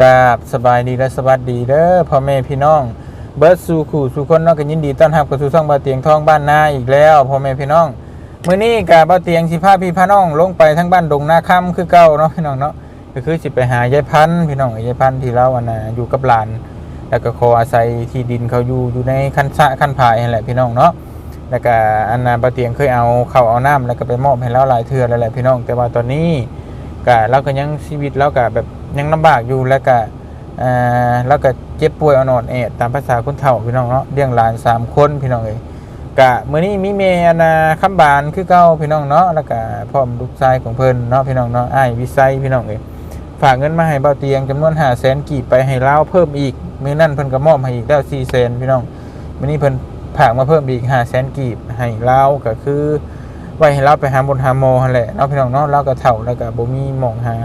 กราบสบายดีและสวัสดีเด้อพ่อแม่พี่น้อง เบิร์ดสู่ขู่สู่คนนาะก็ยินดีต้อนรับเข้าสู่ช่องบ่าเตียงทองบ้านนาอีกแล้วพ่อแม่พี่น้องมื้อนี้กับบ่าเตียงสิพาพี่พาน้องลงไปทั้งบ้านดงนาค่ำคือเก่าเนาะพี่น้องเนาะก็คือสิไปหายายพันธุ์พี่น้องยายพันธุ์ที่เราอันน่ะอยู่กับหลาน แล้วก็ขออาศัยที่ดินเขาอยู่อยู่ในคันสะคันพายนั่นแหละพี่น้องเนาะแล้วก็อันน่ะบ่าเตียงเคยเอาเข้าเอาน้ำแล้วก็ไปมอบให้เราหลายเทื่อแล้วแหละพี่น้อง แต่ว่าตอนนี้ก็เราก็ยังชีวิตเราก็แบบ ยังลำบากอยู่แล้วก็แล้วก็เจ็บป่วยอ่อนเอดตามภาษาคนเฒ่าพี่น้องเนาะเลี้ยงหลานสามคนพี่น้องเอ้ยกะมื้อนี้มีเมอันน่ะคำบานคือเก่าพี่น้องเนาะแล้วก็พร้อมลูกชายของเพิ่นเนาะพี่น้องเนาะอ้ายวิไสพี่น้องเอ้ยฝากเงินมาให้เบาเตียงจำนวน500,000กีบไปให้ลาวเพิ่มอีกมื้อนั้นเพิ่นก็มอบให้อีกแล้ว400,000พี่น้องมื้อนี้เพิ่นฝากมาเพิ่มอีก500,000กีบให้ลาวก็คือไว้ให้เราไปหาบนหาโมหั่นแหละเนาะพี่น้องเนาะเราก็เฒ่าแล้วก็บ่มีหม่องหา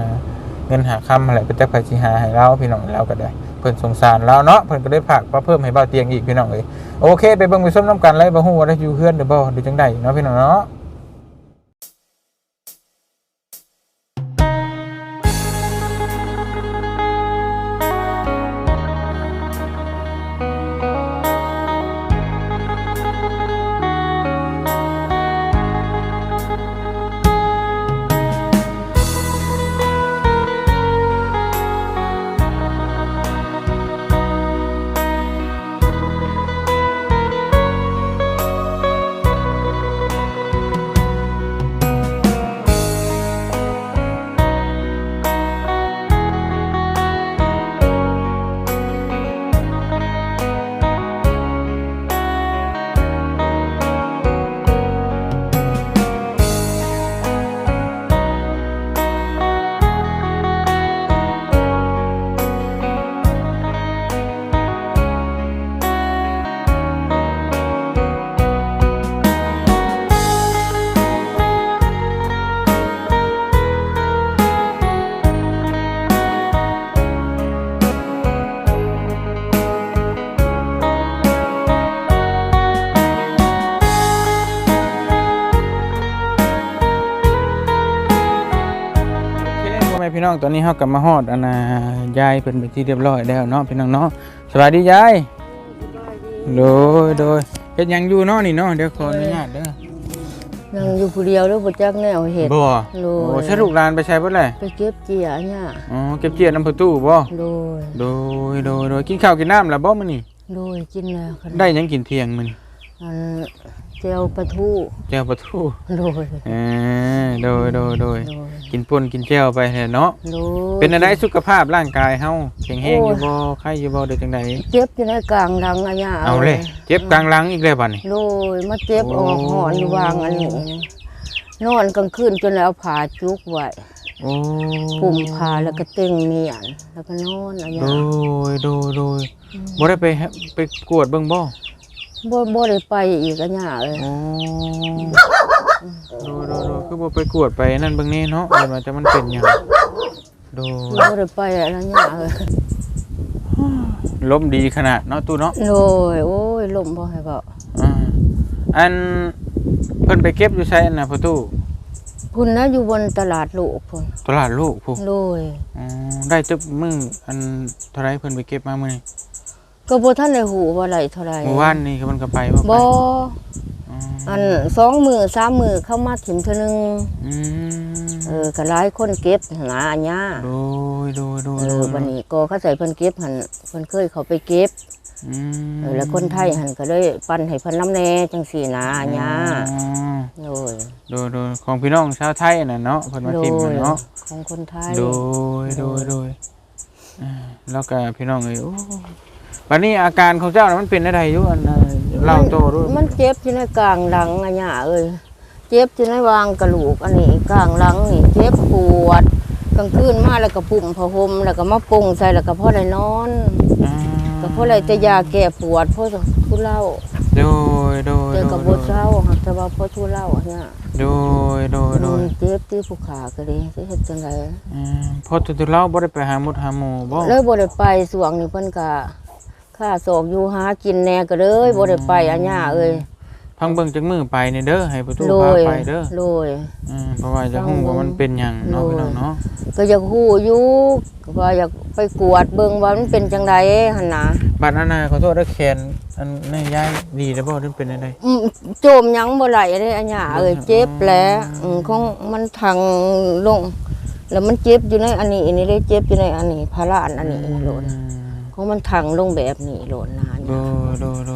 งินหาคำหั่นแหละไปจักไผสิหาให้เราพี่น้องเราก็ได้ เพิ่นสงสารเราเนาะเพิ่นก็ได้ผักมาเพิ่มให้เบาเตียงอีกพี่น้องเอ้ยโอเค ไปเบิ่งไปส้มน้ำกันเลยบ่ฮู้ว่าได้อยู่เฮือนหรือบ่หรือจังไดเนาะพี่น้องเนาะ น้องตอนนี้เฮาก็มาฮอดอันน่ะยายเพิ่นไปนที่เรียบร้อยแล้วเนาะพี่น้องเนาะสวัสดียายโดยโดยเฮ็ดหยังอยู่เนาะนี่เนาะเดี๋ยวขออนุญาตเด้อยังอยู่ผู้เดียวหรือบ่จักแนวเฮ็ดบ่โดยโอ้ใช้ลูกหลานไปใช้เบิดเลยไปเก็บเจียเนี่ยอ๋อเก็บเจียดน้ำประตูบ่โดยโดยโดยโดยกินข้าวกินน้ำแล้วบ่มื้อนี้โดยกินแล้วค่ะได้หยังกินเที่ยงมื้อนี้อัน เจียวปลาทูแจ่วปลาทูโดยเออโดยโดยโดยโดยกินป่นกินแจ่วไปแหละเนาะโดยเป็นอะไรสุขภาพร่างกายเฮาแข็งแรงอยู่โอ้ยบ่ไข้อยู่บ่ได้จังไดเจ็บอยู่ในกลางหลังอะเนี่ยเอาเลยเจ็บกลางหลังอีกแล้วบัดนี้ โดยมาเจ็บออกหอนอยู่วางอันนี้นอนกลางคืนจนแล้วผ่าจุกไว้โอ้ปุ่มผ่าแล้วก็เต็งเมียนแล้วก็นอนอะเนี่โดยยโดยโดยบ่ได้ไปหาไปกวดเบิ่งบ่ บ่บ่ได้ไปอีกอะเนี่ยเอ้ยโอ้โดยโดยโดยคือบ่ไปกวดไปนั่นเบิ่งแน่เนาะเดี๋ยวมันจะมันเป็นหยังโดยบ่ได้ไปอะเนี่ยเอ้ยลมดีขนาดเนาะตู้เนาะโดยโอ้ยลมบ่ให้เบาอ่าอันเพิ่นไปเก็บอยู่ไสอันน่ะพ่อตู้พุ่นนะอยู่บนตลาดโลกพุ่นตลาดโลกพุ่นโดยอ๋อได้ตึบมืออันเท่าไรเพิ่นไปเก็บมามื้อนี้ ก็บ่ทันได้หูว่าไหลเท่าไหร่เมื่อวานนี่ก็มันก็ไปบ่ไปบ่อ๋ออันสองมือสามมือเข้ามาถิ่มเทื่อนึงอืมเออก็หลายคนเก็บหนาอันย่าโดยโดยโดยเอโดอยบัดนี้ก็เขาใส่เพิ่นเก็บหั่นเพิ่นเคยเขาไปเก็บอืมเออแล้วคนไทยหั่นก็เลยปั้นให้เพิ่นน้ำแน่จังซี่นะอันย่าอ๋อโดยโดยโดยของพี่น้องชาวไทยน่ะเนาะเพิ่นมาโดทิมยเนาะ ของคนไทย โดยโดยโดยอ่าแล้วก็พี่น้องเอ้ยโอ้ บัดนี้อาการของเจ้าน่ะมันเป็นอะไรอยู่อันน่ะเล่าโตด้วยมันเจ็บอยู่ในกลางหลังอันย่าเอ้ยเจ็บอยู่ในวางกระโหลกอันนี้กลางหลังนี่เจ็บปวดกลางคืนมาแล้วก็ปุ่มผ้าห่มแล้วก็มาปรุงใส่แล้วก็พอได้นอนอ่าก็เพราะอะไรจะยาแก้ปวดเพราะทุเล่าโดยโดยเจอโดกับยบทเศร้าหักแต่ว่าเพราะทุเล่าเนี่ยโดยโดยโดยมันเจ็บที่ภูขาก็เลยสิเฮ็ดจังไดอืมพอตุเราบ่ได้ไปหาหมดหาหมอบ่เลยบ่ได้ไปสวงนี่เพิ่นก็ ค่าศอกอยู่หากินแน่ก็เลยบ่ได้ไปอันย่าเอ้ยไผพังเบิ่งจักมือไปนี่เด้อให้ประตูโดพายไปเด้อโดยอืมเพราะว่าจะฮู้ว่ามันเป็นหยังเนาะโดยพี่น้องเนาะก็อยากฮู้อยู่ก็ว่าอยากไปกวดเบิ่งว่ามันเป็นจังไดหั่นน่ะบัดนั้นน่ะขอโทษเด้อแขนอันนี้ยายดีแล้วบ่หรือเป็นจังไดอืมโจมหยังบ่ไหลเด้อันหยาเอ้ยเจ็บแผลอืมของมันทางลงแล้วมันเจ็บอยู่ในอันนี้อันนี้เลยเจ็บอยู่ในอันนี้พาราอันอันนี้โลด ของมันทางลงแบบนี้โลดนะโดโดโด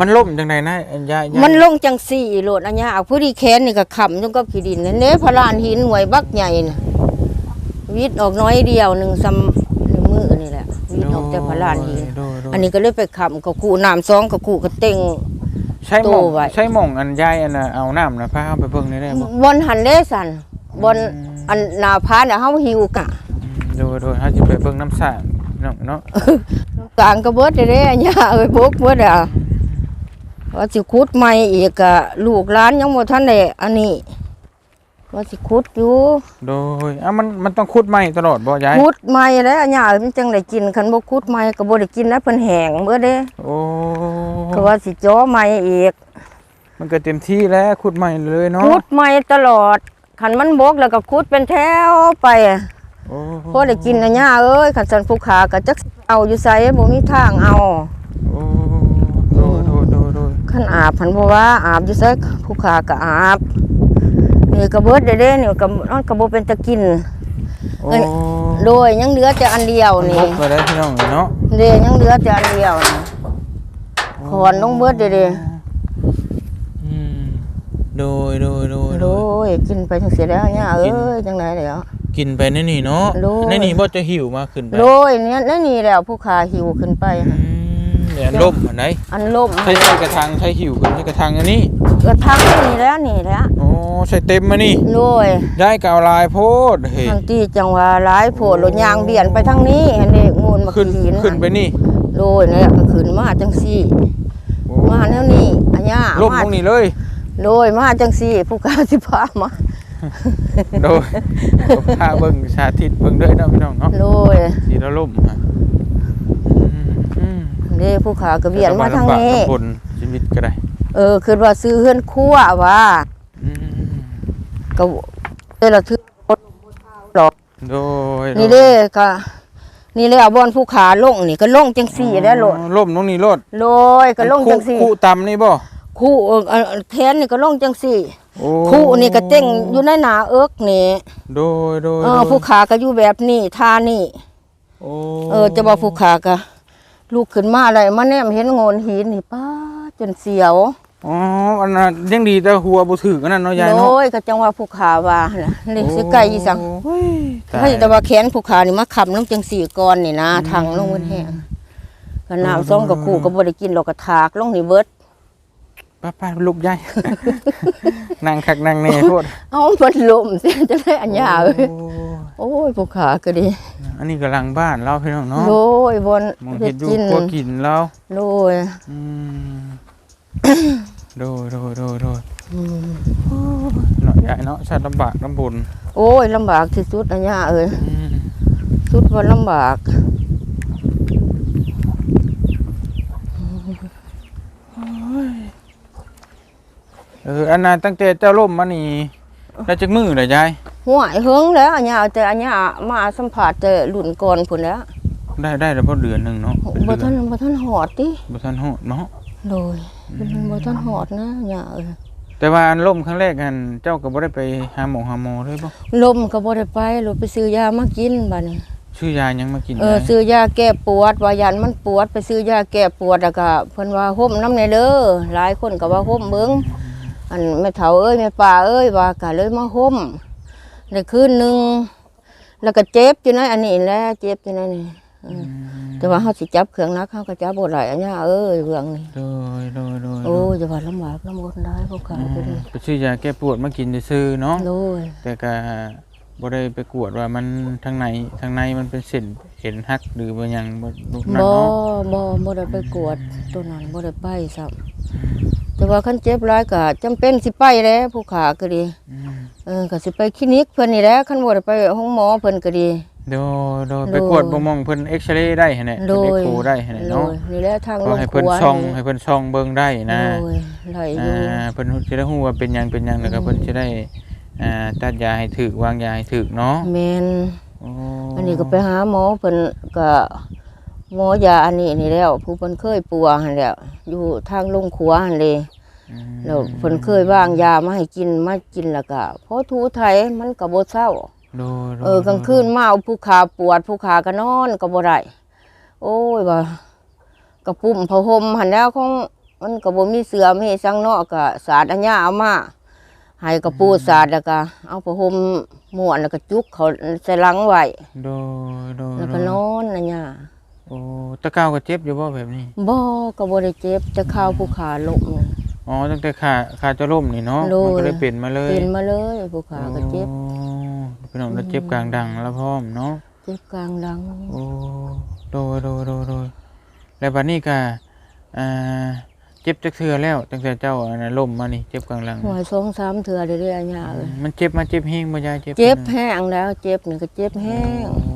มันล่มจังไดนะอันยายยายมันลงจังสี่โลดอันหยาเอาผู้ที่แขนนี่ก็ค้ำจนกับขี้ดินเน้พาราอันหินหวยบักใหญ่น่ะวิดออกน้อยเดียวหนึงซ้ำนิ้วมือนี่แหละวิดออกแต่พาราอันหินโดโดอันนี้ก็เลยไปค้ำกับขู่น้ำซองกับขู่กับเต็งใช่หม่องโตไว้ใช่หม่องอันยายอันน่ะเอาน้ำน่ะพาเอาไปเบิ่งได้ได้บ่บนหันเดสันบนอันหนาพาเนี่ยเฮาหิวกะโดโดเฮาสิไปเบิ่งน้ำสร้างเนาะเนาะกลางก็เบิดเด้อันยาเอ้ยพกเบิดอะว่าสิขุดใหม่อีกอะลูกหลานยังบ่ทันได้อันนี้ว่าสิขุดอยู่ โดยอะมันมันต้องขุดใหม่ตลอดบ่ยายขุดใหม่แล้วอันยาเอ้ยมันจังได้กินคันบ่ขุดใหม่ก็บ่ได้กินแล้วเพิ่นแห้งเบิดเด้โอ้ก็ว่าสิจ่อใหม่อีก มันก็เต็มที่แล้วขุดใหม่เลยเนาะขุดใหม่ตลอดคันมันบกแล้วก็ขุดเป็นแถวไปอะโอ้ พอได้กินอันยาเอ้ยคันสันผู้ขาก็จักเอาอยู่ไสบ่มีทางเอาโอ้โดยโดยโดยโดยขันอาบพันบ่ว่าอาบอยู่ไสผู้ขาก็อาบนี่ก็เบิดเด้เด้นี่ก็มันก็บ่เป็นตะกินโอ้เอิ้นโดยยังเหลือแต่อันเดียวมันนี่พกไปได้พี่น้องเนาะเด้ยังเหลือแต่อันเดียวนี่ขอนลงเบิดเด้เด้อืมโดยโดยโดยโดยกินไปจังซี่แล้วเนี่ยเอ้ยจังไดแล้ว กินไปในนี่เนาะโดยในนี่บ่จะหิวมากขึ้นไปโดยเนี่ยนั่นนี่แล้วผู้ขาหิวขึ้นไปอืมเนี่ยล่มอันไหนอันล่มใช้ใช้กระถางใช้หิวขึ้นใช้กระถางอันนี้กระทังนี่แล้วนี่แล้วโอ้ใช้เต็มมานี่โดยย้ายกาวลายโพดเฮ้ยทางที่จังว่าหลายโพดรถยางเบียนไปทางนี้อันนี้มูลมาขึ้นขีนขึ้นไปนี่โดยนี่นแหละก็ขึ้นมาจังซี่ โอ้มาแนวนี้อันเนี้ยล่มมาตรงนี้เลย โดยมาจังซี่ผู้กาสิพามา โดยพาเบิ่งชาทิตเบิ่งเด้อเนาะพี่น้องเนาะโดยสีละล่มฮะอืมอืมเด้ผู้ขาก็เบียนมาทางนี้ลำบกลำบนชีวิตก็ได้ เออคือว่าซื้อเฮือนครั่วว่าอืมก็เด้ละถือดอกโดยนี่เด้ก็นี่เลยเอาบอนผู้ขาลงนี่ก็ลงจังซี่ได้โลดอ๋อล่มตรงนี้โลดโดยก็ลงจังซี่คู่ต่ำนี่บ่คู่เออเออแขนนี่ก็ลงจังซี่ โอ้คู่นี่ก็เต้งอยู่ในหน้าเอิกนี่โดยโดยเออโดยผู้ขาก็อยู่แบบนี้ท่านี่โอ้เออจะบอกผู้ขาก็ลูกขึ้นมาอะไรมาแนมเห็นโงนหินนี่ป้าจนเสียวอ๋ออันนั้นยังดีแต่หัวบ่ถึกอันนั้นเนาะยายเนาะโอ้ยก็จังว่าผู้ขาว่าน่ะนี่สิไก่อีสังโอ้ยตายให้แต่ว่าแขนผู้ขานี่มาขับน้ำจังสี่ก้อนนี่นะทางลงมันแห้งก็น้ำส้มกับคู่ก็บ่ได้กินหรอกก็ถากลงนี่เบิด ป้าป้าลูกยายนั่งคักนั่งแน่โทษเอ้ามันลมเสียจะได้อันยาเอ้ยโอ้โอ้ยผู้ขาก็ดี อันนี้ก็หลังบ้านเราพี่น้องเนาะโดยบนมองได้เห็ดอยู่กินพวกกินเราโดยอืมโดยโดยโดยโดยอืมเนาะยายเนาะชาติลำบากลำบุญโอ้ยลำบากที่สุดอันยาเอ้ยอืมสุดว่าลำบาก เอออันนั้นตั้งแต่เจ้าล่มมานี่ได้จักมือเลยยายห่วยเฮิงแล้วอันยาแต่อันยามาสัมผัสแต่รุ่นก่อนพุ่นแล้ว ได้ได้แล้วพอเดือนหนึ่งเนาะเป็นบ่เดืทัอนนบ่ทันหอดติบ่ทันโหดเนาะโดยเป็นบ่ทันหอดนะอันยาเอ้ยแต่ว่าอันล่มครั้งแรกกันเจ้าก็บ่ได้ไปหาหมอหาหมอเลยบ่ลมก็บ่ได้ไปลไปซื้อยามากินบัดนี้ชื่อยายังมากินเออนะซื้อยาแก้ปวดว่ายันมันปวด ไปซื้อยาแก้ปวดแล้วก็เพิ่นว่าห่มน้ำในเด้อหลายคนก็ว่าห่มเบิ่ง อันแม่เฒ่าเอ้ยแม่ป้าเอ้ยว่าก็เลยมาห่มได้คืนหนึงแล้วก็เจ็บอยู่ในอันนี้แหละเจ็บอยู่ในนี่เออแต่ว่าเฮาสิจับเครื่องนักเฮาก็จับบ่ได้อันเนี้ยเอ้ยเรื่องนี้โดยโดยโดยโอ้ยจะว่าลำบากลำบนได้พวกเขาอืไปมดิไปซื้อยาแก้ปวดมากินซื่อๆเนาะโดยแต่ก็บ่ได้ไปกวดว่ามันทางในทางในมันเป็นเส้นเห็นหักหรือบ่หยังบ่ลูกนั่นบ่เนาะบ่บ่ได้ไปกวดตัวนั้นบ่ได้ไปซ้ำ แต่ว่าคันเจ็บร้ายก็จำเป็นสิไปแหล้วผู้ขาก็ดีอืมเออก็สิไปคลินิกเพิ่นนี่แหละคันบ่ได้ไปห้องหมอเพิ่นก็ดีโดยโดยโดยไปกวดบ่มองเพิ่นเอ็กซเรย์ได้หั่นแหละโดเพิ่นยเอ็กโคได้หั่นแหละโดเนาะยนี่แหละทางก็ลงให้คเพิ่นรัวช่องนี่ให้เพิ่นช่องเบิ่งได้นะโดยไหลอยู่อ่าเพิ่นสิได้ฮู้ว่าเป็นหยังเป็นหยังแล้วก็เพิ่นสิได้อ่าตัดยาให้ถูกวางยาให้ถูกเนาะแม่นโอ้อันนี้ก็ไปหาหมอเพิ่นก็ หมอยาอันนี้นี่แล้ว ผู้เพิ่นเคยปัวหั่นแหล้วอยู่ทางลงครัวหั่นเลยอืมแล้วเพิ่นเคยวางยามาให้กินมากินแล้วก็พอถูไทยมันก็บ่เศร้าโดยโดยเออกลางคืนมาเอาผู้ขาปวดผู้ขาก็นอนก็บ่ได้โอ้ยว่ากระปุ่มผ้าห่มหั่นแล้วของมันก็บ่มีเสือมีสังเนาะก็สาดอัญญาเอามาให้กระปูสาดแล้วก็เอาผ้าห่มม้วนแล้วก็จุกเขาใส่หลังไว้โดยโดยแล้วโดก็ยนอนอัญญา โอ้ตะก้าวก็เจ็บอยู่บ่แบบนี้บ่ก็บ่ได้เจ็บจะเข้าวผู้ขาลงอ๋อตั้งแต่ขาขาจะล่มนี่เนาะโดยมันก็เลยเป็นมาเลยเป็นมาเลยผู้ขาก็เจ็บโอ้พี่น้องแล้วเจ็บกลางดังแล้วพร้อมเนาะเจ็บกลางหลังโอ้โดยโดยโดยโดยแล้วบัดนี้ก็อ่าเจ็บจักเทื่อแล้วตั้งแต่เจ้าอันนั้นล่มมานี่เจ็บกลางหลังหัวสองสามเทื่อเรื่อยๆอัญญาเอ้ยมันเจ็บมาเจ็บแห้งบ่ยายเจ็บเจ็บนะแห้งแล้ว เจ็บนี่ก็เจ็บแห้งอืม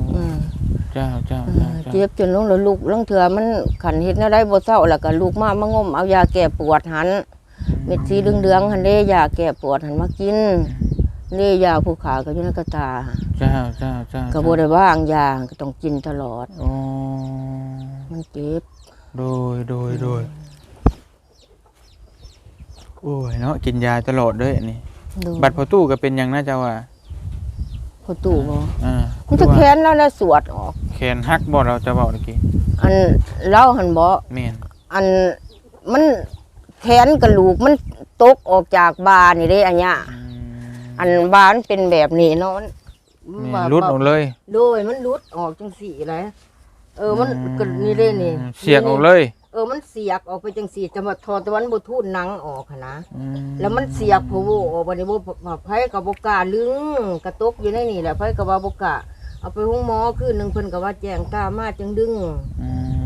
เจ้าเจ้าเอเจ้าอเจ้าเจ็บจนลงแล้วลูกลังเถื่อมันขันเฮ็ดแนวได้บ่เศร้าแล้วก็ลูกมามางมเอายาแก้ปวดหันเม็ดสีเหลืองๆหันเด้ยาแก้ปวดหันมากินเด้ยาผู้ขาก็อยู่ในกระตาเจ้าเจ้าเจ้าก็บ่ได้ว่างยาก็ต้องกินตลอดโอ้มันเจ็บโดยโดยโดยโอ้ยเนาะกินยาตลอดด้วยอันนี่ดูบัตรพอตู้ก็เป็นหยังนะเจ้าว่าพอตู่บ่อ่ามันจะแค้นแล้วแล้วสวดออกแข นหักบ่เราจะบอกเมื่อกี้อันเล่าหันบ่แม่นอันมันแขนกระลูกมันตกออกจากบานี่เด้อันเนี้ยอืมอันบามันเป็นแบบนี้เนาะมันนี่ว่ารุดออกเลยโดยมันหลุดออกจังสี่เลยเออมันก็นี่เลยนี่เสียกออกเลยเออมันเสียกออกไปจังสี่จะมาทอตะวันบุทูนหนังออกหั้นนะ อืมแล้วมันเสียกโผล่ออกไปในบุไผกับบกล้าลึงกระตกอยู่ในนี่แหละไผกับว่าบกล้า เอาไปห้องหมอคืนหนึ่งเพิ่นกับว่าแจ้งตามาจังดึงม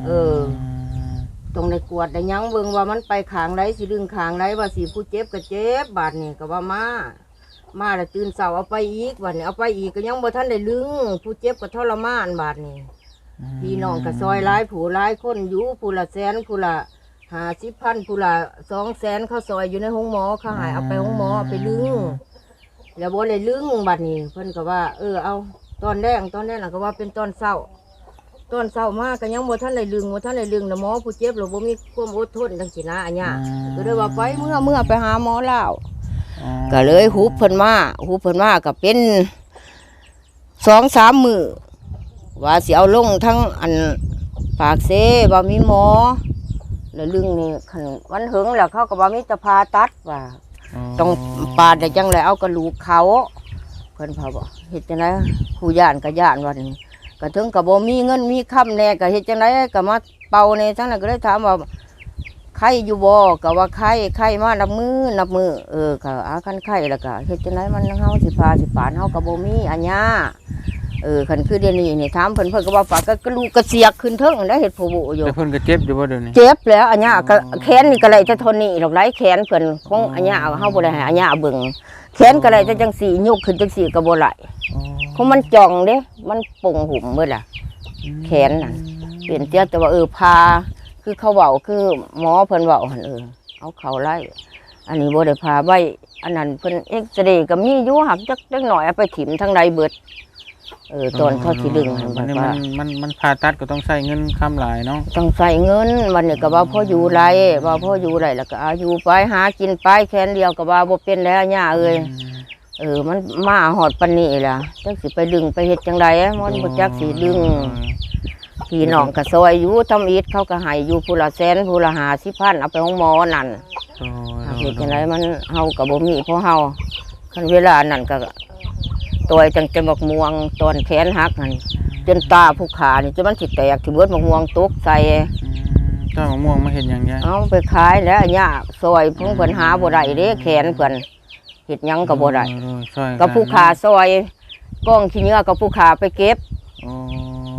เออ ตรงในกวดได้หยังเบิ่งว่ามันไปขางไรสิดึงขางไรว่าสิผู้เจ็บก็เจ็บบาดนี่ก็ว่ามามาแล้วตื่นเสาเอาไปอีกบาดนี่เอาไปอีกก็ยังบ่ทันได้ลึงผู้เจ็บก็ทรมานบาดนี่พี่น้องก็ซอยหลายผู้หลายคนอยู่ผู้ละแสนผู้ละหาสิบพันผู้ละสองแสนเขาซอยอยู่ในห้องหมอเขาใหายเอาไปห้องหมอเอาไปลึงแล้วบ่เลยลึงบัดนี้เพิ่นก็ว่า เออเอา ตอนแรกตอนแรกน่ะก็ว่าเป็นตอนเศร้า ตอนเศร้ามากก็ยังบ่ทันได้ลึงบ่ทันได้ลึงแล้วหมอผู้เจ็บเราบ่มีความอดทนจังซี่นะอันเนี้ยก็เลยว่าไปเมื่อเมื่อไปหาหมอแล้วอ๋อก็เลยหุบเพิ่นมาหุบเพิ่นมาก็เป็นสองสามมือว่าสิเอาลงทั้งอันปากเซว่ามีหมอ แล้วลึงนี่คันวันหึงแล้วเขาก็ว่ามีแตะพาตัดว่าต้องปาดได้จังเลยเอากระลูกเขา เพิ่นพาบอกเฮ็ดจังไดผู้ย่านก็ย่านว่านี่ก็ถึงก็บ่มีเงินมีคำแน่ก็เฮ็ดจังไดก็มาเป่าในทั้งนั้นก็เลยถามว่าไข่อยู่บ่ก็ว่าไข่ไข่มานับมือนับมือเออก็อาคันไข่แล้วก็เฮ็ดจังไดมันเฮาสิพาสิปานเฮาก็บ่มีอัญญาเออคันคือเดี๋ยวนี้นี่ถามเพิ่นเพิ่นก็ว่าปากก็กระลูกกระเสียกขึ้นเทิงได้เฮ็ดผู้บ่อยู่แต่เพิ่นก็เจ็บอยู่บ่เดี๋ยวนี้เจ็บแล้วอันเนี้ยก็แขนนี่ก็เลยจะทนนี่ดอกไร้แขนเพิ่นของอันเนี้ยเฮาบ่ได้ให้อันเนี้ยเบิ่ง แขนก็เลยจะจังสียกขึ้นจังสีก็บ่ไหลอ๋อเพราะมันจ่องเด้ มันป่งหุ่มเบิดล่ะ แขนน่ะเปลี่ยนเตี้ยแต่ว่าเออพา คือเขาเว้าคือหมอเพิ่นเว้าหั่นเออเอาเขาไล่อันนี้บ่ได้พาไว้อันนั้นเพิ่นเอ็กซเรย์ก็มีอยู่หักจักจักหน่อยเอาไปถิ่มทางใดเบิด เออตอนเขาสิดึงหั่นมับันดนี่ว่ามันมันมันผ่าตัดก็ต้องใช้เงินคำหลายเนาะต้องใส่เงินวันนี้ก็ว่าพ่ออยู่ไรว่าพ่ออยู่ไรแล้วก็อาอยู่ไปหากินไปแค่นเดียวก็ว่าบ่เป็นแล้วย่าเอ้ย เออ มันมาหอดปันนี่ล่ะจักสิไปดึงไปเฮ็ดจังไดมันบ่จักสิดึงพี่น้องก็ซอยอยู่ทำอิฐเขาก็ให้อยู่ผู้ละแสนผู้ละ50พันเอาไปห้องหมอนั่นโอ้ยหาเฮ็ดจังไดมันเฮาก็บ่มีเพราะเฮาคันเวลานั้นก็ ตัวจังจะบักม่วงตอนแขนหักนั่นจนตาผู้ขานี่จนมันสิแตกที่เบิดบักม่วงตกใส่อืมเจ้ามะม่วงมาเห็นอย่างไงเอาไปขายแล้วอันเนี้ยซอยเพิ่งเพิ่นหาบ่ได้เด้แขนเพิ่นเฮ็ดหยังก็บ่ได้โอ้ยช่วยนก็ผู้ขาซอยกล้องขี้เหงื่อก็ผู้ขาไปเก็บโอ้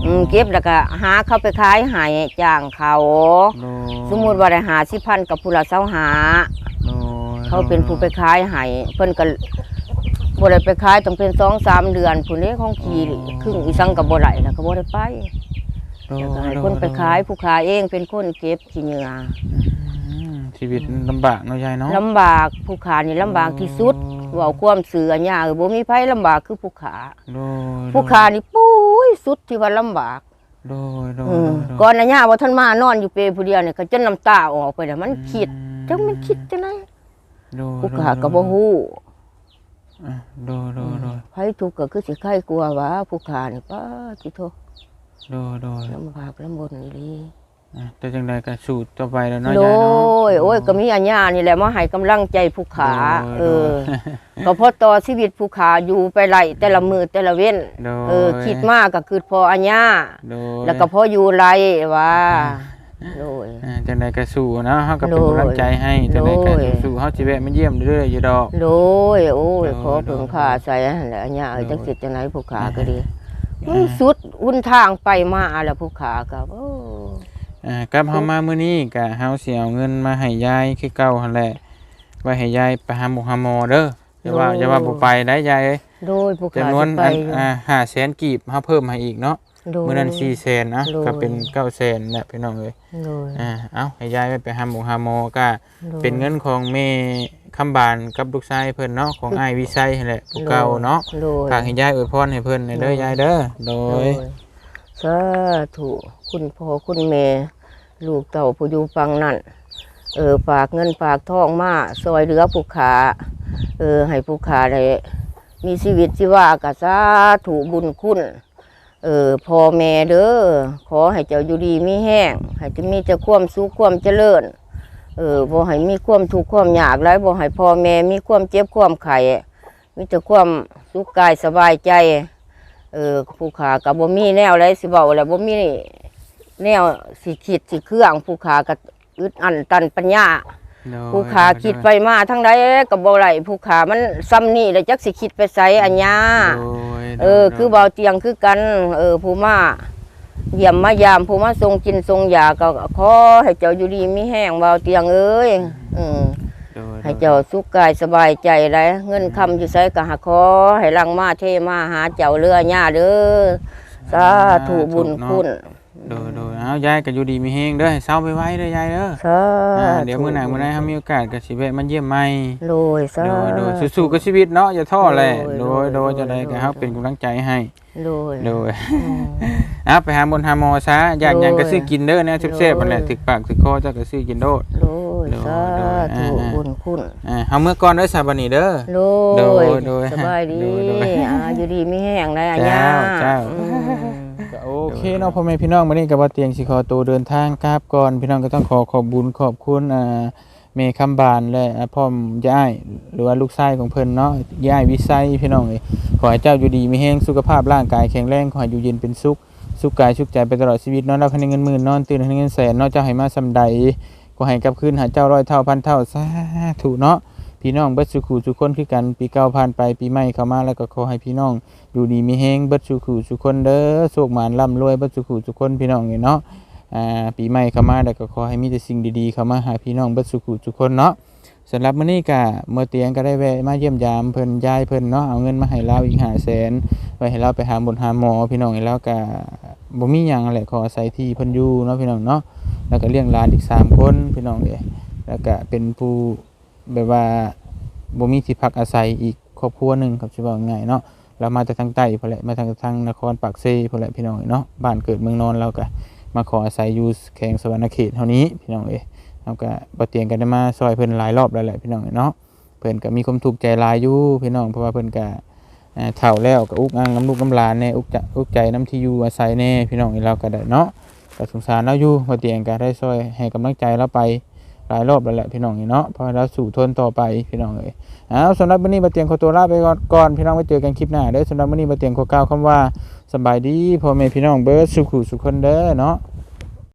อืมเก็บแล้วก็หาเข้าไปขายให้จ้างเขาโดสมมุติว่าได้หาสิพันกับผู้ละเซาหาโดเขาเป็นผู้ไปขายให้เพิ่นก็ บ่ได้ไปขายต้องเป็นสองสามเดือนผู้นี้ของขี่ครึ่งอีสังกับบ่ได้แล้วก็บ่ได้ไปโดยแล้วก็ให้โดยคนไปขายผู้ขายเองเป็นคนเก็บขี้เหงื่ออืมชีวิตลำบากเนาะยายเนาะลำบากผู้ขานี่ลำบากที่สุดเว้าความเสือหญ้าเออบ่มีไผลำบากคือผู้ขาโดยผู้ขานี่ปุ้ยสุดที่ว่าลำบากโดยโดยเออโดยก่อนน่ะหญ้าว่าท่านมานอนอยู่เปรผู้เดียวนี่ก็จนน้ำตาออกไปแล้วมันคิดจังมันคิดจังไดโดยผู้ขาก็บ่ฮู้อะ โดยโดยโดยไผทุกข์ก็คือสิใครกลัวว่าผู้ขานี่ป้าจิโทโดยโดยลำบากลำบนอีหลีอะแต่จังใดก็สู้ต่อไปแล้วเนาะโดยายเนาะยโอ้ยก็มีอัญญานี่แหละมาให้กำลังใจผู้ขาโดยเออ ก็เพราะต่อชีวิตผู้ขาอยู่ไปไล่แต่ละมือแต่ละเว้นโดยเออคิดมากก็คือพออัญญาโดยแล้วก็พออยู่ไรว่า โดยอ่าจังใดก็สู้เนาะเฮาก็เป็นโดยกำลังใจให้จังใดก็โดยสู้เฮาสิแวะมาเยี่ยมเรื่อยๆอยู่ดอก โดยโอ้ยโดยขอเพิ่งค่าใส่หั่นแหละอัญญาเอ้ยโดยจังสิจังไหนผู้ขาก็ดีอ่ามันสุดหุ่นทางไปมาแล้วผู้ขาก็โอ้อ่ากลับเฮามามื้อนี้ก็เฮาสิเอาเงินมาให้ยายคือเก่าหั่นแหละไว้ให้ยายไปหาหมอหาหมอเด้ออย่าว่าอย่าว่าบ่ไปได้ยายเอ้ยโดยผู้ขาจำนวนสิไปอันอยู่อ่า500,000กีบเฮาเพิ่มให้อีกเนาะ โดยมื้อนั้น400,000นะโดย ก็เป็น900,000แล้วพี่น้องเอ้ยโดย อ่าเอาให้ยายไปไปหาหมอหาหมอก็ โดย เป็นเงินของแม่คำบานกับลูกชายเพิ่นเนาะของอ้ายวิชัยนั่นแหละผู้เก่าเนาะโดย ฝากให้ยายอวยพรให้เพิ่นหน่อยเด้อยายเด้อโดโดย ยสาธุคุณพ่อคุณแม่ ลูกเต่าผู้อยู่ฟังนั่น เออฝากเงินฝากทองมาซอยเหลือผู้ขาเออให้ผู้ขาได้มีชีวิตชีวากะสาธุบุญคุณ เออพ่อแม่เด้อขอให้เจ้าอยู่ดีมีแห้งให้จะมีแต่ความสุขความเจริญเออบ่ให้มีความทุกข์ความยากไรบ่ให้พ่อแม่มีความเจ็บความไข้มีแต่ความสุขกายสบายใจ เออผู้ขากับบ่มีแนวอไรสิเบาแล้วบ่มีแนวสิคิดสิเครื่องผู้ขากับอึดอันตันปัญญา ผู้ขาคิดไปมาทั้งใดกับบ่ไหลผู้ขามันซ้ำนี่แล้วจักสิคิดไปไสอัญญาโดยเออ คือเบาเตียงคือกัน เออผู้มาเยี่ยมมายามผู้มาทรงกินทรงยาก็ขอให้เจ้าอยู่ดีมีแห้งเบาเตียงเอ้ยอืมโดยให้เจ้าสุขกายสบายใจได้เงินคำอยู่ไสก็หาขอให้ลังมาเทมาหาเจ้าเรือหญ้าเด้อสาธุบุญคุณ โดยโดยเอายายก็อยู่ดีมีแฮงเด้อให้เศร้าไปไว้เด้อยายเด้อสาอ่าธุเดี๋ยวมื้อหน้ามื้อใดเฮามีโอกาสก็สิแวะมาเยี่ยมใหม่ โดยสาโดยโดยสู้ๆกับชีวิตเนาะอย่าท้อแหละโดโดยยโดยจะได้ก็เฮาเป็นกำลังใจให้โดย โดยอืมอะไปหาบนหาหมอซะอยากหยังก็โดยซื้อกินเด้อนะแซ่บๆนั่นแหละโดย ถึกปากถึกคอเจ้าก็ซื้อกินโดด โดยโดยสาโดยธุอ่า บุญคุณอ่าเฮาเมื่อก่อนเด้อซาบันนี้เด้อ โดโดยยโดยสบายดีโดยโดยอ่าอยู่ดีมีแห้งได้อะเจ้าย่าเจ้า อืมก็โอ เคเนาะพ่อแม่พี่น้องวันนี้กับว่าเตียงสิขอตัวเดินทางกราบก่อนพี่น้องก็ต้องขอขอบบุญขอบคุณอ่าเมคำบานและพ่อมย่ายหรือว่าลูกชายของเพิ่นเนาะย่ายวิไสพี่น้องเอ้ยขอให้เจ้าอยู่ดีมีแรงสุขภาพร่างกายแข็งแรงขอให้อยู่เย็นเป็นสุขสุขกายสุขใจไปตลอดชีวิตนาะรับให้เงินหมื่นนอนตื่นให้เงินแสนนาะเจ้าให้มาสำใดก็ให้กลับคืนหาเจ้าร้อยเท่าพันเท่าสาธุเนาะ พี่น้องเบิดสุขูสุคนคือกันปีเก่าผ่านไปปีใหม่เข้ามาแล้วก็ขอให้พี่น้องอยู่ดีมีแฮงเบิดสุขุสุคนเด้อโชคหมานร่ำรวยเบิดสุขุสุคนพี่น้องนี่เนาะอ่าปีใหม่เข้ามาแล้วก็ขอให้มีแต่สิ่งดีๆเข้ามาหาพี่น้องเบิดสุขุสุคนเนาะสำหรับมื้อนี้ก็เมื่อเตียงก็ได้แวะมาเยี่ยมยามเพิ่นยายเพิ่นเนาะเอาเงินมาให้เราอีก500,000ไว้ให้เราไปหาหมดหาหมอพี่น้องให้เราก็บ่มีหยังแหละขออาศัยที่เพิ่นอยู่เนาะพี่น้องเนาะแล้วก็เลี้ยงหลานอีกสามคนพี่น้องเด้แล้วก็เป็นผู้ แบบว่าบ่มีที่พักอาศัยอีกครอบครัวหนึ่งครับสิว่าง่ายเนาะเรามาจากทางใต้พอแหละมาทางทางนครปากเซพอแหละพี่น้องเนาะบ้านเกิดเมืองนอนเราก็มาขออาศัยอยู่แขงสวรรณเขตเท่านี้พี่น้องเอ้ยเราก็บ่เตียงกันได้มาซอยเพิ่นหลายรอบแล้วแหละพี่น้องเนาะเพิ่นก็มีความทุกข์ใจหลายอยู่พี่น้องเพราะว่าเพิ่นก็เฒ่าแล้วก็อุกอังน้ำลูกน้ำหลานแน่อุกจะอุกใจน้ำที่อยู่อาศัยแน่พี่น้องเอ้ยเราก็ได้เนาะก็สงสารเราอยู่บ่เตียงก็ได้ซอยให้กำลังใจเราไป หลายรอบแล้วแหละพี่น้องเนาะพอเราสู่ทนต่อไปพี่น้องเอ้ยเอาสำหรับวันนี้มาเตียงขอตัวลาไปก่อนพี่น้องไว้เจอกันคลิปหน้าเด้อสำหรับวันนี้มาเตียงขอกล่าวคำว่าสบายดีพ่อแม่พี่น้องเบิร์ดสุขุสุขคนเด้อเนาะ